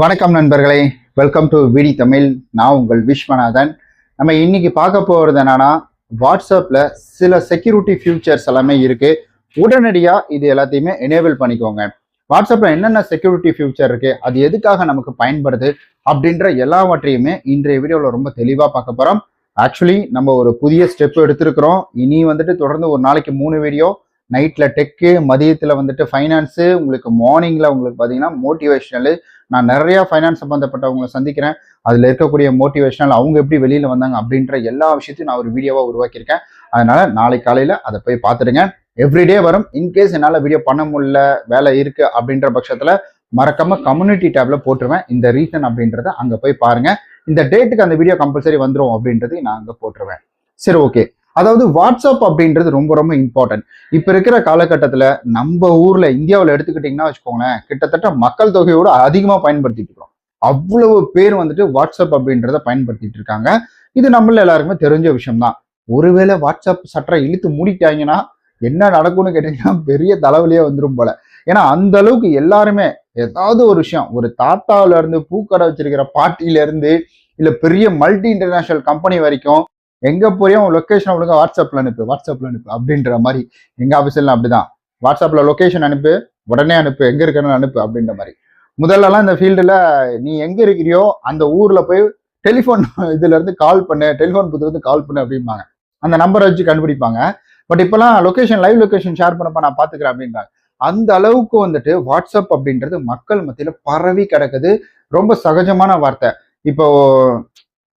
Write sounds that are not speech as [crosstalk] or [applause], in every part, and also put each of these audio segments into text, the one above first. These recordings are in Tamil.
வணக்கம் நண்பர்களே. வெல்கம் டு விடி தமிழ். நான் உங்கள் விஸ்வநாதன். நம்ம இன்னைக்கு பார்க்க போகிறது என்னன்னா வாட்ஸ்அப்பில் சில செக்யூரிட்டி ஃபியூச்சர்ஸ் எல்லாமே இருக்குது உடனடியாக இது எல்லாத்தையுமே எனேபிள் பண்ணிக்கோங்க. வாட்ஸ்அப்பில் என்னென்ன செக்யூரிட்டி ஃபியூச்சர் இருக்குது அது எதுக்காக நமக்கு பயன்படுது அப்படின்ற எல்லாவற்றையுமே இன்றைய வீடியோவில் ரொம்ப தெளிவாக பார்க்க போகிறோம் ஆக்சுவலி நம்ம ஒரு புதிய ஸ்டெப் எடுத்திருக்கிறோம். இனி வந்துட்டு தொடர்ந்து ஒரு நாளைக்கு மூணு வீடியோ நைட்டில் டெக்கு மதியத்தில் வந்துட்டு ஃபைனான்ஸு உங்களுக்கு மார்னிங்கில் உங்களுக்கு பார்த்தீங்கன்னா மோட்டிவேஷனலு நான் நிறைய ஃபைனான்ஸ் சம்மந்தப்பட்டவங்களை சந்திக்கிறேன். அதில் இருக்கக்கூடிய மோட்டிவேஷனல் அவங்க எப்படி வெளியில் வந்தாங்க அப்படின்ற எல்லா விஷயத்தையும் நான் ஒரு வீடியோவாக உருவாக்கியிருக்கேன். அதனால நாளை காலையில் அதை போய் பார்த்துடுங்க. எவ்ரிடே வரும். இன்கேஸ் என்னால் வீடியோ பண்ண முடியல வேலை இருக்குது அப்படின்ற பட்சத்தில் மறக்காம கம்யூனிட்டி டேப்ல போட்டுருவேன். இந்த ரீசன் அப்படின்றத அங்கே போய் பாருங்க. இந்த டேட்டுக்கு அந்த வீடியோ கம்பல்சரி வந்துடும் அப்படின்றதையும் நான் அங்கே போட்டுருவேன். சரி ஓகே அதாவது வாட்ஸ்அப் அப்படின்றது ரொம்ப ரொம்ப இம்பார்ட்டன்ட் இப்போ இருக்கிற காலகட்டத்தில் நம்ம ஊர்ல இந்தியாவில் எடுத்துக்கிட்டிங்கன்னா வச்சுக்கோங்களேன் கிட்டத்தட்ட மக்கள் தொகையோட அதிகமாக பயன்படுத்திட்டு இருக்கோம் அவ்வளவு பேர் வந்துட்டு வாட்ஸ்அப் அப்படின்றத பயன்படுத்திட்டு இருக்காங்க. இது நம்மள எல்லாருக்குமே தெரிஞ்ச விஷயம்தான். ஒருவேளை வாட்ஸ்அப் சட்டரை இழுத்து மூடிட்டாங்கன்னா என்ன நடக்கும்னு கேட்டீங்கன்னா பெரிய தலைவலியே வந்துடும் போல. ஏன்னா அந்த அளவுக்கு எல்லாருமே ஏதாவது ஒரு விஷயம் ஒரு தாத்தாவில இருந்து பூக்கடை வச்சிருக்கிற பாட்டியில இருந்து இல்ல பெரிய மல்டி இன்டர்நேஷனல் கம்பெனி வரைக்கும் எங்க உன் லொக்கேஷன் ஒழுங்கா வாட்ஸ்அப்ல அனுப்பு வாட்ஸ்அப்ல அனுப்பு அப்படின்ற மாதிரி. எங்க ஆஃபீஸ்ல அப்படிதான். வாட்ஸ்அப்ல லொக்கேஷன் அனுப்பு உடனே அனுப்பு எங்க இருக்கணும்னு அனுப்பு அப்படின்ற மாதிரி. முதல்லலாம் இந்த ஃபீல்டுல நீ எங்க இருக்கிறியோ அந்த ஊர்ல போய் டெலிஃபோன் [laughs] இதுல இருந்து கால் பண்ணு டெலிஃபோன் புத்துல இருந்து கால் பண்ணு அப்படிம்பாங்க. அந்த நம்பரை வச்சு கண்டுபிடிப்பாங்க. பட் இப்பெல்லாம் லொக்கேஷன் லைவ் லொக்கேஷன் ஷேர் பண்ணப்ப நான் பாத்துக்கிறேன் அப்படின்றாங்க அந்த அளவுக்கு வந்துட்டு வாட்ஸ்அப் அப்படின்றது மக்கள் மத்தியில பரவி கிடக்குது. ரொம்ப சகஜமான வார்த்தை. இப்போ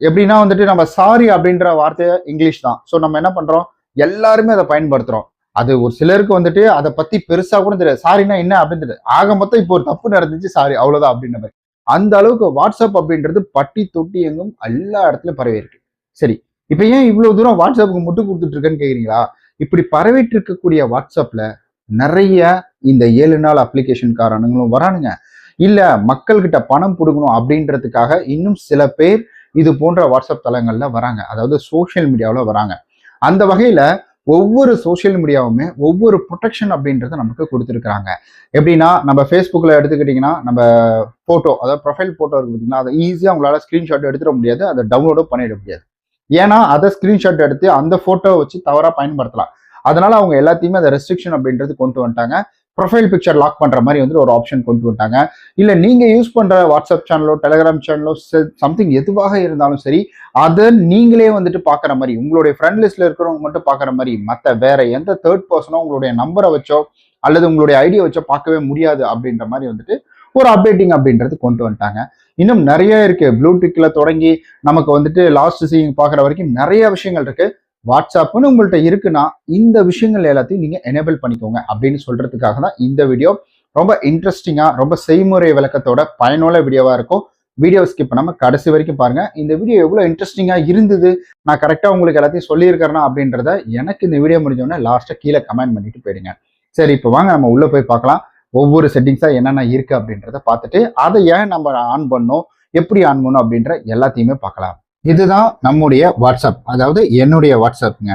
எப்படின்னா வந்துட்டு நம்ம சாரி அப்படின்ற வார்த்தையை இங்கிலீஷ் தான். ஸோ நம்ம என்ன பண்றோம்? எல்லாருமே அதை பயன்படுத்துறோம். அது ஒரு சிலருக்கு வந்துட்டு அதை பத்தி பெருசா கூட தெரியாது. சாரினா என்ன அப்படின்னு தெரியாது. ஆக மொத்தம் இப்போ ஒரு தப்பு நடந்துச்சு சாரி அவ்வளவுதான் அப்படின்ற மாதிரி. அந்த அளவுக்கு வாட்ஸ்அப் அப்படின்றது பட்டி தொட்டி எங்கும் எல்லா இடத்துலயும் பரவி இருக்கு சரி இப்போ ஏன் இவ்வளவு தூரம் வாட்ஸ்அப்புக்கு முட்டு கொடுத்துட்டு இருக்கேன்னு கேக்குறீங்களா? இப்படி பரவிட்டு இருக்கக்கூடிய வாட்ஸ்அப்ல நிறைய இந்த ஏழு நாள் அப்ளிகேஷன்காரனுங்களும் வரானுங்க. இல்ல மக்கள்கிட்ட பணம் கொடுக்கணும் அப்படின்றதுக்காக இன்னும் சில பேர் இது போன்ற வாட்ஸ்அப் தளங்களில் வராங்க. அதாவது சோஷியல் மீடியாவில் வராங்க. அந்த வகையில் ஒவ்வொரு சோஷியல் மீடியாவுமே ஒவ்வொரு ப்ரொடெக்ஷன் அப்படின்றத நமக்கு கொடுத்துருக்குறாங்க. எப்படின்னா நம்ம ஃபேஸ்புக்கில் எடுத்துக்கிட்டிங்கன்னா நம்ம ஃபோட்டோ அதாவது ப்ரொஃபைல் ஃபோட்டோ இருக்குது பார்த்தீங்கன்னா அதை ஈஸியாக உங்களால் ஸ்க்ரீன்ஷாட் எடுத்துட முடியாது அதை டவுன்லோடும் பண்ணிட முடியாது. ஏன்னா அதை ஸ்க்ரீன்ஷாட் எடுத்து அந்த ஃபோட்டோ வச்சு தவறாக பயன்படுத்தலாம். அதனால அவங்க எல்லாத்தையுமே அதை ரெஸ்ட்ரிக்ஷன் அப்படின்றது கொண்டு வந்துட்டாங்க. ப்ரொஃபைல் பிக்சர் லாக் பண்ணுற மாதிரி வந்து ஒரு ஆப்ஷன் கொண்டு வந்தாங்க இல்லை நீங்கள் யூஸ் பண்ணுற வாட்ஸ்அப் சேனலோ டெலிகிராம் சேனலோ சம்திங் எதுவாக இருந்தாலும் சரி அதை நீங்களே வந்துட்டு பார்க்குற மாதிரி உங்களுடைய ஃப்ரெண்ட் லிஸ்ட்டில் இருக்கிறவங்க மட்டும் பார்க்குற மாதிரி மற்ற வேற எந்த தேர்ட் பர்சனோ உங்களுடைய நம்பரை வச்சோ அல்லது உங்களுடைய ஐடியா வச்சோ பார்க்கவே முடியாது அப்படின்ற மாதிரி வந்துட்டு ஒரு அப்டேட்டிங் அப்படின்றது கொண்டு வந்துட்டாங்க. இன்னும் நிறைய இருக்கு. ப்ளூடிக்ல தொடங்கி நமக்கு வந்துட்டு லாஸ்ட் சீயிங் பாக்குற வரைக்கும் நிறைய விஷயங்கள் இருக்கு. வாட்ஸ்அப்னு உங்கள்கிட்ட இருக்குன்னா இந்த விஷயங்கள் எல்லாத்தையும் நீங்கள் எனேபிள் பண்ணிக்கோங்க அப்படின்னு சொல்கிறதுக்காக தான் இந்த வீடியோ ரொம்ப இன்ட்ரெஸ்டிங்காக ரொம்ப செய்முறை விளக்கத்தோட பயனுள்ள வீடியோவாக இருக்கும். வீடியோ ஸ்கிப் பண்ணாமல் கடைசி வரைக்கும் பாருங்கள் இந்த வீடியோ எவ்வளோ இன்ட்ரெஸ்டிங்காக இருந்தது? நான் கரெக்டாக உங்களுக்கு எல்லாத்தையும் சொல்லியிருக்கிறேன்னா அப்படின்றத எனக்கு இந்த வீடியோ முடிஞ்சோடனே லாஸ்ட்டாக கீழே கமெண்ட் பண்ணிட்டு போயிடுங்க. சரி இப்போ வாங்க நம்ம உள்ளே போய் பார்க்கலாம். ஒவ்வொரு செட்டிங்ஸாக என்னென்ன இருக்குது அப்படின்றத பார்த்துட்டு அதை ஏன் நம்ம ஆன் பண்ணோம்? எப்படி ஆன் பண்ணோம் அப்படின்ற எல்லாத்தையுமே பார்க்கலாம். இதுதான் நம்முடைய வாட்ஸ்அப் அதாவது என்னுடைய வாட்ஸ்அப்ங்க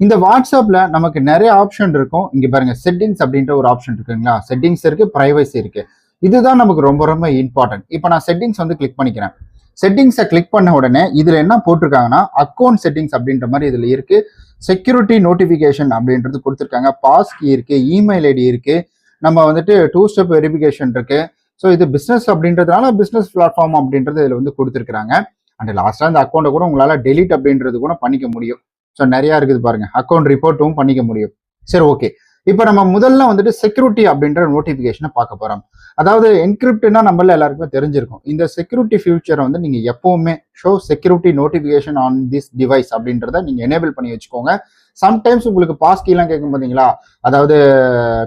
இந்த வாட்ஸ்அப்பில் நமக்கு நிறைய ஆப்ஷன் இருக்கும். இங்கே பாருங்க செட்டிங்ஸ் அப்படின்ற ஒரு ஆப்ஷன் இருக்குங்களா? செட்டிங்ஸ் இருக்கு ப்ரைவசி இருக்கு. இதுதான் நமக்கு ரொம்ப ரொம்ப இம்பார்ட்டன்ட் இப்போ நான் செட்டிங்ஸ் வந்து கிளிக் பண்ணிக்கிறேன். செட்டிங்ஸை கிளிக் பண்ண உடனே இதில் என்ன போட்டிருக்காங்கன்னா அக்கௌண்ட் செட்டிங்ஸ் அப்படின்ற மாதிரி இதில் இருக்கு. செக்யூரிட்டி நோட்டிஃபிகேஷன் அப்படின்றது கொடுத்துருக்காங்க. பாஸ் கீ இருக்கு இமெயில் ஐடி இருக்கு. நம்ம வந்துட்டு டூ ஸ்டெப் வெரிஃபிகேஷன் இருக்கு. ஸோ இது பிஸ்னஸ் அப்படின்றதுனால பிஸ்னஸ் பிளாட்ஃபார்ம் அப்படின்றது இதில் வந்து கொடுத்துருக்குறாங்க. அண்ட் லாஸ்ட்டாக இந்த அக்கௌண்ட்டை கூட உங்களால் டெலிட் அப்படின்றது கூட பண்ணிக்க முடியும். ஸோ நிறையா இருக்குது பாருங்க. அக்கௌண்ட் ரிப்போர்ட்டும் பண்ணிக்க முடியும். சரி ஓகே இப்போ நம்ம முதல்ல வந்துட்டு செக்யூரிட்டி அப்படின்ற நோட்டிஃபிகேஷனை பார்க்க போகிறோம் அதாவது என்கிரிப்ட்னா நம்மள எல்லாருக்குமே தெரிஞ்சிருக்கும். இந்த செக்யூரிட்டி ஃபியூச்சரை வந்து நீங்கள் எப்போவுமே show security notification on this device அப்படின்றத நீங்கள் எனேபிள் பண்ணி வச்சுக்கோங்க. சம்டைம்ஸ் உங்களுக்கு பாஸ் கீலாம் கேட்கும் பார்த்தீங்களா அதாவது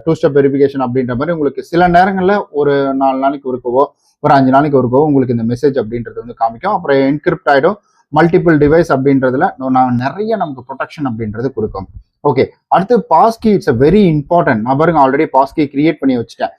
டூ ஸ்டெப் வெரிஃபிகேஷன் அப்படின்ற மாதிரி உங்களுக்கு சில நேரங்களில் ஒரு நாலு நாளைக்கு இருக்கவோ ஒரு அஞ்சு நாளைக்கு ஒருக்கோ உங்களுக்கு இந்த மெசேஜ் அப்படின்றது வந்து காமிக்கும். அப்புறம் என்கிரிப்ட் ஆகிடும் மல்டிபிள் டிவைஸ் அப்படின்றதுல நான் நிறைய நமக்கு ப்ரொடெக்ஷன் அப்படின்றது கொடுக்கும். ஓகே அடுத்து passkey it's a very important நான் பாருங்க ஆல்ரெடி பாஸ்கி கிரியேட் பண்ணி வச்சுட்டேன்.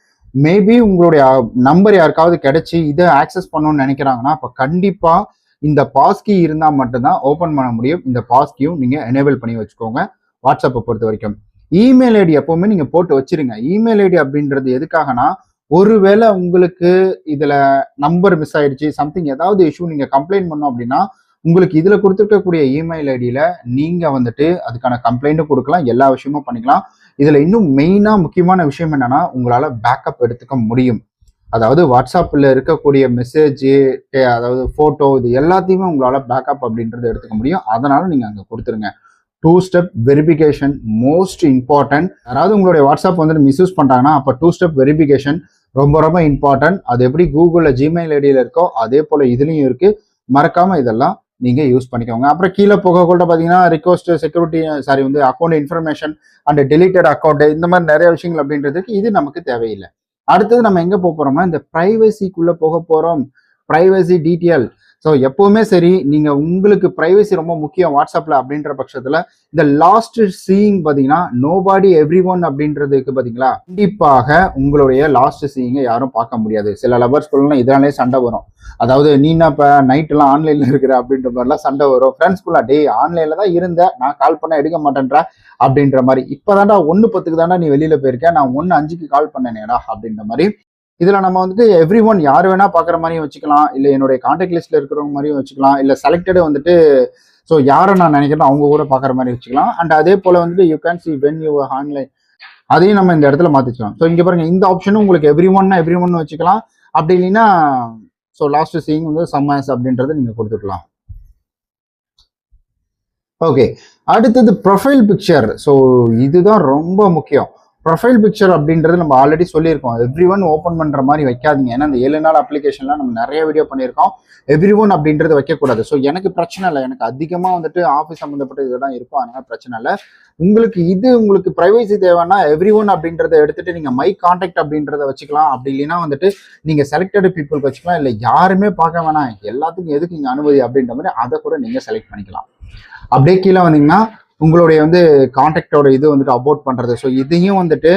மேபி உங்களுடைய நம்பர் யாருக்காவது கிடைச்சி இதை ஆக்சஸ் பண்ணணும்னு நினைக்கிறாங்கன்னா அப்போ கண்டிப்பா இந்த பாஸ்கி இருந்தால் மட்டும்தான் ஓப்பன் பண்ண முடியும். இந்த பாஸ்கியும் நீங்கள் எனேபிள் பண்ணி வச்சுக்கோங்க. வாட்ஸ்அப்பை பொறுத்த வரைக்கும். இமெயில் ஐடி எப்பவுமே நீங்கள் போட்டு வச்சிருங்க. இமெயில் ஐடி அப்படின்றது எதுக்காகனா ஒருவேளை உங்களுக்கு இதுல நம்பர் மிஸ் ஆயிடுச்சு சம்திங் ஏதாவது இஷ்யூ நீங்க கம்ப்ளைண்ட் பண்ணோம் அப்படின்னா உங்களுக்கு இதுல கொடுத்துருக்கக்கூடிய இமெயில் ஐடியில நீங்க வந்துட்டு அதுக்கான கம்ப்ளைண்ட்டும் கொடுக்கலாம் எல்லா விஷயமும் பண்ணிக்கலாம். இதுல இன்னும் மெயினா முக்கியமான விஷயம் என்னன்னா உங்களால பேக்கப் எடுத்துக்க முடியும். அதாவது வாட்ஸ்அப்பில் இருக்கக்கூடிய மெசேஜ் அதாவது ஃபோட்டோ இது எல்லாத்தையுமே உங்களால் பேக்கப் அப்படின்றது எடுத்துக்க முடியும். அதனால நீங்கள் அங்கே கொடுத்துருங்க. Two step verification most important யாராவது உங்களுடைய வாட்ஸ்அப் வந்துட்டு மிஸ்யூஸ் பண்ணுறாங்கன்னா அப்போ டூ ஸ்டெப் வெரிஃபிகேஷன் ரொம்ப ரொம்ப இம்பார்ட்டன்ட் அது எப்படி கூகுளில் ஜிமெயில் ஐடியில் இருக்கோ அதே போல் இதுலேயும் இருக்குது மறக்காமல் இதெல்லாம் நீங்கள் யூஸ் பண்ணிக்கோங்க. அப்புறம் கீழே போக கூட பார்த்தீங்கன்னா ரிக்வஸ்ட் செக்யூரிட்டி சாரி வந்து account information and deleted account இந்த மாதிரி நிறைய விஷயங்கள் அப்படின்றதுக்கு இது நமக்கு தேவையில்லை. அடுத்தது நம்ம எங்கே போக போகிறோம்னா இந்த ப்ரைவசிக்குள்ளே போக போகிறோம் ப்ரைவசி டீட்டெயில் ஸோ எப்பவுமே சரி நீங்கள் உங்களுக்கு ப்ரைவசி ரொம்ப முக்கியம் வாட்ஸ்அப்பில் அப்படின்ற பட்சத்தில் இந்த லாஸ்ட் சீயிங் பாத்தீங்கன்னா நோபாடி எவ்ரி ஒன் அப்படின்றதுக்கு பார்த்தீங்களா கண்டிப்பாக உங்களுடைய லாஸ்ட் சீயிங்கை யாரும் பார்க்க முடியாது. சில லவர்ஸ்குள்ளலாம் இதனாலே சண்டை வரும். அதாவது நீ என்ன இப்போ நைட்டெல்லாம் ஆன்லைனில் இருக்கிற? அப்படின்ற மாதிரிலாம் சண்டை வரும். ஃப்ரெண்ட்ஸ்குள்ள டே ஆன்லைனில் தான் இருந்த. நான் கால் பண்ண எடுக்க மாட்டேன்ற? அப்படின்ற மாதிரி. இப்போதான்டா ஒன்று பத்துக்கு தாண்டா நீ வெளியில் போயிருக்கேன் நான் ஒன்று அஞ்சுக்கு கால் பண்ணேனேடா அப்படின்ற மாதிரி இதில் நம்ம வந்துட்டு எவ்ரி ஒன் யார் வேணால் பார்க்குற மாதிரியும் வச்சுக்கலாம். இல்லை என்னுடைய கான்டாக்ட் லிஸ்ட்டில் இருக்கிறவங்க மாதிரியும் வச்சுக்கலாம். இல்லை செலக்டடு வந்துட்டு ஸோ யாரை நான் நினைக்கிறேன் அவங்க கூட பார்க்குற மாதிரி வச்சுக்கலாம். அண்ட் அதே போல் வந்துட்டு you can see when you online அதையும் நம்ம இந்த இடத்துல மாற்றிக்கலாம் ஸோ இங்கே பாருங்கள் இந்த ஆப்ஷனும் உங்களுக்கு எவ்ரி ஒன்னா எவ்ரி ஒன் வச்சுக்கலாம். அப்படி இல்லைன்னா ஸோ லாஸ்ட் சீங் வந்து சம்மாஸ் அப்படின்றத நீங்கள் கொடுத்துக்கலாம் ஓகே அடுத்தது ப்ரொஃபைல் பிக்சர் ஸோ இதுதான் ரொம்ப முக்கியம். ப்ரொஃபைல் பிக்சர் அப்படின்றது நம்ம ஆல்ரெடி சொல்லியிருக்கோம். எவ்ரி ஒன் ஓப்பன் பண்ணுற மாதிரி வைக்காதீங்க. ஏன்னா அந்த ஏழு நாள் அப்ளிகேஷன்லாம் நம்ம நிறைய வீடியோ பண்ணியிருக்கோம். எவ்ரி ஒன் அப்படின்றது வைக்கக்கூடாது. ஸோ எனக்கு பிரச்சனை இல்லை. எனக்கு அதிகமாக வந்துட்டு ஆஃபீஸ் சம்மந்தப்பட்ட இதெல்லாம் இருக்கும். அதனால பிரச்சனை இல்லை. உங்களுக்கு இது உங்களுக்கு ப்ரைவசி தேவைன்னா எவ்ரி ஒன் அப்படின்றத எடுத்துட்டு நீங்கள் மை கான்டாக்ட் அப்படின்றத வச்சுக்கலாம். அப்படி இல்லைன்னா வந்துட்டு நீங்கள் செலக்டட் பீப்புளுக்கு வச்சுக்கலாம். இல்லை யாருமே பார்க்க வேணாம். எல்லாத்துக்கும் எதுக்கு இங்கே அனுமதி அப்படின்ற மாதிரி அதை கூட நீங்கள் செலக்ட் பண்ணிக்கலாம். அப்படியே கீழே வந்தீங்கன்னா உங்களுடைய வந்து கான்டாக்டோட இது வந்துட்டு அபோட் பண்றது. ஸோ இதையும் வந்துட்டு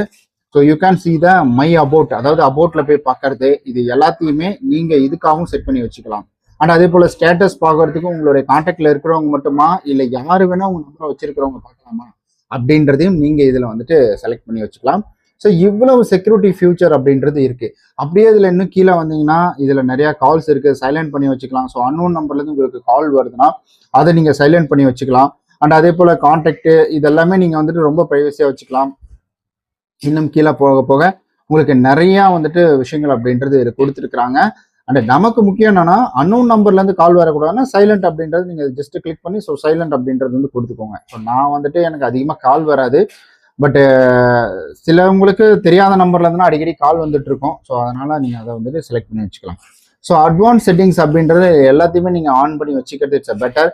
so you can see the my about அதாவது அபோட்ல போய் பார்க்கறது இது எல்லாத்தையுமே நீங்க இதுக்காகவும் செட் பண்ணி வச்சுக்கலாம். அண்ட் அதே போல ஸ்டேட்டஸ் பார்க்கறதுக்கும் உங்களுடைய கான்டாக்ட்ல இருக்கிறவங்க மட்டுமா இல்லை யாரு வேணா உங்க நம்பரை வச்சிருக்கிறவங்க பார்க்கலாமா அப்படின்றதையும் நீங்க இதுல வந்துட்டு செலக்ட் பண்ணி வச்சுக்கலாம். ஸோ இவ்வளவு செக்யூரிட்டி ஃபியூச்சர் அப்படின்றது இருக்கு. அப்படியே இதுல இன்னும் கீழே வந்தீங்கன்னா இதுல நிறைய கால்ஸ் இருக்கு சைலண்ட் பண்ணி வச்சுக்கலாம். ஸோ அன்னோன் நம்பர்ல இருந்து உங்களுக்கு கால் வருதுன்னா அதை நீங்க சைலண்ட் பண்ணி வச்சுக்கலாம். அண்ட் அதே போல் கான்டாக்டு இதெல்லாமே நீங்கள் வந்துட்டு ரொம்ப ப்ரைவசியாக வச்சுக்கலாம். இன்னும் கீழே போக போக உங்களுக்கு நிறையா வந்துட்டு விஷயங்கள் அப்படின்றது இது கொடுத்துருக்குறாங்க. அண்ட் நமக்கு முக்கியம் என்னன்னா அன்னோன் நம்பர்லேருந்து கால் வரக்கூடாதுன்னா சைலண்ட் அப்படின்றது நீங்கள் ஜஸ்ட் கிளிக் பண்ணி ஸோ சைலண்ட் அப்படின்றது வந்து கொடுத்துக்கோங்க. ஸோ நான் வந்துட்டு எனக்கு அதிகமாக கால் வராது. பட்டு சிலவங்களுக்கு தெரியாத நம்பர்லேருந்துனா அடிக்கடி கால் வந்துட்டு இருக்கும். ஸோ அதனால் நீங்கள் அதை வந்துட்டு செலக்ட் பண்ணி வச்சுக்கலாம். ஸோ அட்வான்ஸ் செட்டிங்ஸ் அப்படின்றது எல்லாத்தையுமே நீங்கள் ஆன் பண்ணி வச்சுக்கிறது இட்ஸ் பெட்டர்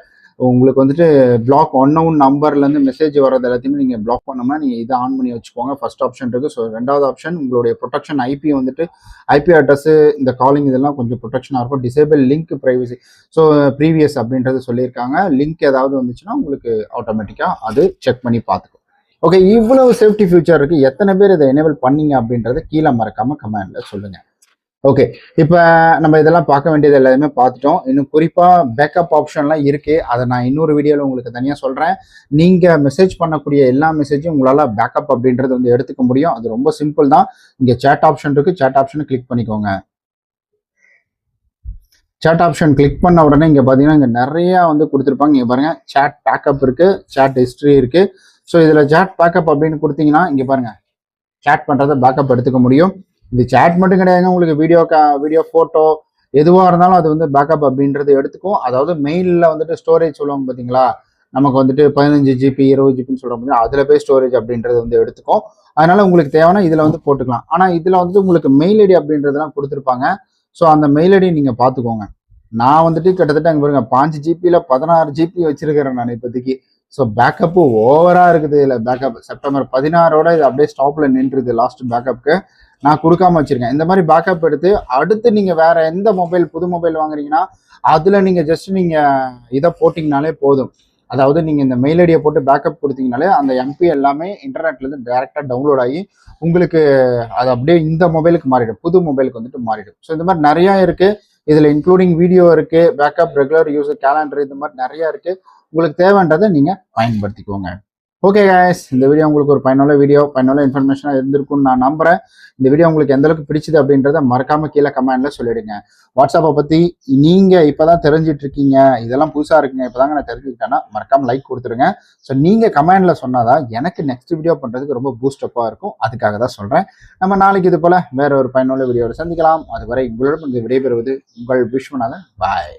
உங்களுக்கு வந்துட்டு பிளாக் ஒன் ஒன் நம்பர்லேருந்து மெசேஜ் வர்றது எல்லாத்தையுமே நீங்கள் பிளாக் பண்ணோம்னா நீங்கள் இதை ஆன் பண்ணி வச்சுக்கோங்க. ஃபர்ஸ்ட் ஆப்ஷன் இருக்குது ஸோ ரெண்டாவது ஆப்ஷன் உங்களுடைய ப்ரொடெக்ஷன் ஐபி வந்துட்டு ஐபி அட்ரஸு இந்த காலிங் இதெல்லாம் கொஞ்சம் ப்ரொடெக்ஷனாக இருக்கும். Disable link privacy so previous அப்படின்றது சொல்லியிருக்காங்க. லிங்க் ஏதாவது வந்துச்சுன்னா உங்களுக்கு ஆட்டோமேட்டிக்காக அது செக் பண்ணி பார்த்துக்கும். ஓகே இவ்வளவு சேஃப்டி ஃபியூச்சர் இருக்குது எத்தனை பேர் இதை எனேபிள் பண்ணீங்க அப்படின்றத கீழே மறக்காமல் கமெண்டில் சொல்லுங்கள் ஓகே இப்போ நம்ம இதெல்லாம் பார்க்க வேண்டியது எல்லாத்தையுமே பார்த்துட்டோம். இன்னும் குறிப்பாக பேக்கப் ஆப்ஷன்லாம் இருக்குது அதை நான் இன்னொரு வீடியோவில் உங்களுக்கு தனியாக சொல்கிறேன் நீங்கள் மெசேஜ் பண்ணக்கூடிய எல்லா மெசேஜும் உங்களால் பேக்கப் அப்படின்றது வந்து எடுத்துக்க முடியும். அது ரொம்ப சிம்பிள் தான். இங்கே சேட் ஆப்ஷன் இருக்குது சேட் ஆப்ஷனை கிளிக் பண்ணிக்கோங்க. சேட் ஆப்ஷன் கிளிக் பண்ண உடனே இங்கே பார்த்தீங்கன்னா இங்கே நிறையா வந்து கொடுத்துருப்பாங்க. இங்கே பாருங்கள் சேட் பேக்கப் இருக்குது சேட் ஹிஸ்ட்ரி இருக்குது ஸோ இதில் சேட் பேக்கப் அப்படின்னு கொடுத்தீங்கன்னா இங்கே பாருங்கள் சேட் பண்ணுறதை பேக்கப் எடுத்துக்க முடியும். இது சேட் மட்டும் கிடையாதுங்க. உங்களுக்கு வீடியோ வீடியோ ஃபோட்டோ எதுவாக இருந்தாலும் அது வந்து பேக்கப் அப்படின்றது எடுத்துக்கும். அதாவது மெயிலில் வந்துட்டு ஸ்டோரேஜ் சொல்லுவாங்க பார்த்தீங்களா நமக்கு வந்துட்டு பதினஞ்சு ஜிபி இருபது ஜிபின்னு சொல்கிறோம் பார்த்தீங்கன்னா அதில் போய் ஸ்டோரேஜ் அப்படின்றது வந்து எடுத்துக்கும். அதனால உங்களுக்கு தேவைன்னா இதில் வந்து போட்டுக்கலாம். ஆனால் இதில் வந்துட்டு உங்களுக்கு மெயில் ஐடி அப்படின்றதெல்லாம் கொடுத்துருப்பாங்க. ஸோ அந்த மெயில் ஐடி நீங்கள் பார்த்துக்கோங்க நான் வந்துட்டு கிட்டத்தட்ட அங்கே பாருங்க பாஞ்சு ஜிபியில் பதினாறு ஜிபி வச்சிருக்கிறேன் நான் இப்போதைக்கு. ஸோ பேக்கப்பு ஓவராக இருக்குது இதில். பேக்கப் செப்டம்பர் பதினாறோட இது அப்படியே ஸ்டாப்பில் நின்றுது லாஸ்ட் பேக்கப்புக்கு நான் கொடுக்காம வச்சிருக்கேன். இந்த மாதிரி பேக்கப் எடுத்து அடுத்து நீங்கள் வேற எந்த மொபைல் புது மொபைல் வாங்குறீங்கன்னா அதில் நீங்கள் ஜஸ்ட் நீங்கள் இதை போட்டிங்கனாலே போதும். அதாவது நீங்கள் இந்த மெயில் ஐடியை போட்டு பேக்கப் கொடுத்தீங்கனாலே அந்த எம்பி எல்லாமே இன்டர்நெட்லேருந்து டேரெக்டாக டவுன்லோட் ஆகி உங்களுக்கு அது அப்படியே இந்த மொபைலுக்கு மாறிடும். புது மொபைலுக்கு வந்துட்டு மாறிடும். ஸோ இந்த மாதிரி நிறையா இருக்குது இதில் இன்க்ளூடிங் வீடியோ இருக்குது பேக்கப் ரெகுலர் யூஸ் கேலண்டர் இந்த மாதிரி நிறையா இருக்குது உங்களுக்கு தேவைன்றதை நீங்கள் பயன்படுத்திக்கோங்க. ஓகே guys இந்த வீடியோ உங்களுக்கு ஒரு பயனுள்ள வீடியோ பயனுள்ள இன்ஃபர்மேஷனாக இருந்திருக்கும்னு நான் நம்புறேன். இந்த வீடியோ உங்களுக்கு எந்த அளவுக்கு பிடிச்சது அப்படின்றத மறக்காம கீழே கமெண்ட்ல சொல்லிடுங்க. வாட்ஸ்அப்பை பத்தி நீங்க இப்பதான் தெரிஞ்சிட்டு இருக்கீங்க இதெல்லாம் புதுசா இருக்குங்க இப்பதாங்க நான் தெரிஞ்சுக்கிட்டேன்னா மறக்காம லைக் கொடுத்துருங்க ஸோ நீங்க கமெண்ட்ல சொன்னாதான் எனக்கு நெக்ஸ்ட் வீடியோ பண்றதுக்கு ரொம்ப பூஸ்டப்பா இருக்கும். அதுக்காக தான் சொல்றேன். நம்ம நாளைக்கு இது போல வேற ஒரு பயனுள்ள வீடியோவில் சந்திக்கலாம். அதுவரை உங்களிடம் இந்த விடைபெறுவது உங்கள் விஸ்வநாதன். பாய்